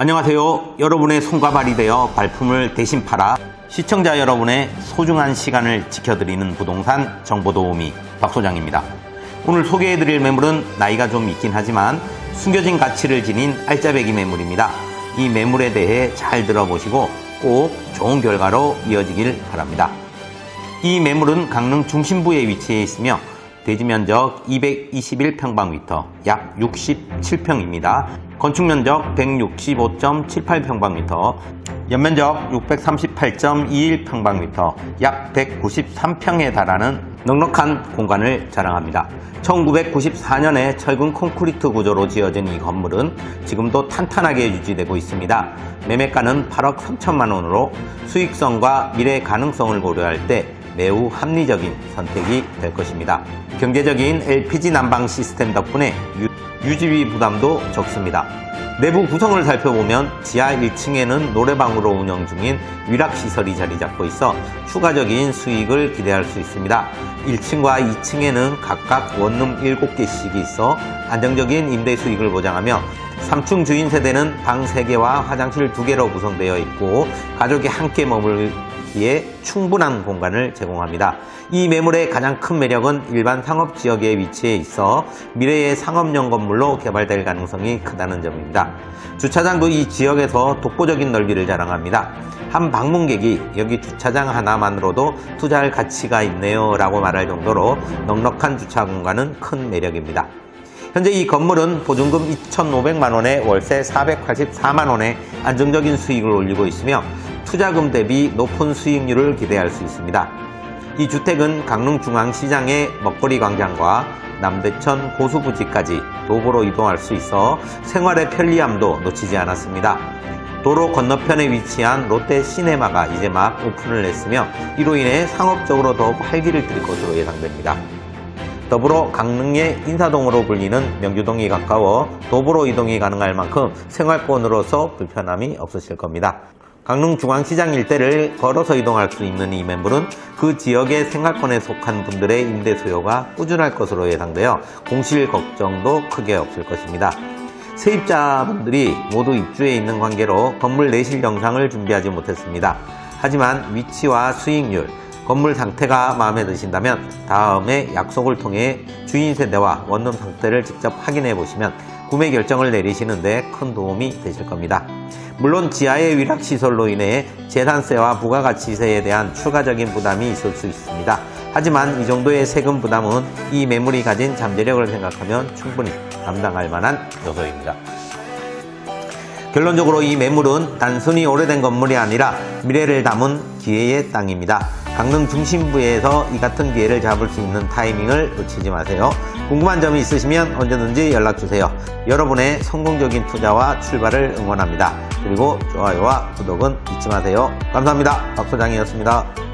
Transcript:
안녕하세요. 여러분의 손과 발이 되어 발품을 대신 팔아 시청자 여러분의 소중한 시간을 지켜드리는 부동산 정보 도우미 박 소장입니다. 오늘 소개해드릴 매물은 나이가 좀 있긴 하지만 숨겨진 가치를 지닌 알짜배기 매물입니다. 이 매물에 대해 잘 들어보시고 꼭 좋은 결과로 이어지길 바랍니다. 이 매물은 강릉 중심부에 위치해 있으며 대지 면적 221평방미터, 약 67평입니다. 건축 면적 165.78평방미터, 연면적 638.21평방미터, 약 193평에 달하는 넉넉한 공간을 자랑합니다. 1994년에 철근 콘크리트 구조로 지어진 이 건물은 지금도 탄탄하게 유지되고 있습니다. 매매가는 8억 3천만 원으로 수익성과 미래 가능성을 고려할 때 매우 합리적인 선택이 될 것입니다. 경제적인 LPG 난방 시스템 덕분에 유, 유지비 부담도 적습니다. 내부 구성을 살펴보면 지하 1층에는 노래방으로 운영 중인 위락시설이 자리 잡고 있어 추가적인 수익을 기대할 수 있습니다. 1층과 2층에는 각각 원룸 7개씩이 있어 안정적인 임대 수익을 보장하며 3층 주인 세대는 방 3개와 화장실 2개로 구성되어 있고 가족이 함께 머물 기에 충분한 공간을 제공합니다. 이 매물의 가장 큰 매력은 일반 상업 지역에 위치해 있어 미래의 상업용 건물로 개발될 가능성이 크다는 점입니다. 주차장도 이 지역에서 독보적인 넓이를 자랑합니다. 한 방문객이 여기 주차장 하나만으로도 투자할 가치가 있네요 라고 말할 정도로 넉넉한 주차 공간은 큰 매력입니다. 현재 이 건물은 보증금 2,500만 원에 월세 484만 원의 안정적인 수익을 올리고 있으며 투자금 대비 높은 수익률을 기대할 수 있습니다. 이 주택은 강릉중앙시장의 먹거리 광장과 남대천 고수부지까지 도보로 이동할 수 있어 생활의 편리함도 놓치지 않았습니다. 도로 건너편에 위치한 롯데 시네마가 이제 막 오픈을 했으며 이로 인해 상업적으로 더욱 활기를 띨 것으로 예상됩니다. 더불어 강릉의 인사동으로 불리는 명주동이 가까워 도보로 이동이 가능할 만큼 생활권으로서 불편함이 없으실 겁니다. 강릉 중앙시장 일대를 걸어서 이동할 수 있는 이 매물은 그 지역의 생활권에 속한 분들의 임대 수요가 꾸준할 것으로 예상되어 공실 걱정도 크게 없을 것입니다. 세입자분들이 모두 입주해 있는 관계로 건물 내실 영상을 준비하지 못했습니다. 하지만 위치와 수익률, 건물 상태가 마음에 드신다면 다음에 약속을 통해 주인 세대와 원룸 상태를 직접 확인해 보시면 구매 결정을 내리시는데 큰 도움이 되실 겁니다. 물론 지하의 위락 시설로 인해 재산세와 부가가치세에 대한 추가적인 부담이 있을 수 있습니다. 하지만 이 정도의 세금 부담은 이 매물이 가진 잠재력을 생각하면 충분히 감당할 만한 요소입니다. 결론적으로 이 매물은 단순히 오래된 건물이 아니라 미래를 담은 기회의 땅입니다. 강릉 중심부에서 이 같은 기회를 잡을 수 있는 타이밍을 놓치지 마세요. 궁금한 점이 있으시면 언제든지 연락주세요. 여러분의 성공적인 투자와 출발을 응원합니다. 그리고 좋아요와 구독은 잊지 마세요. 감사합니다. 박 소장이었습니다.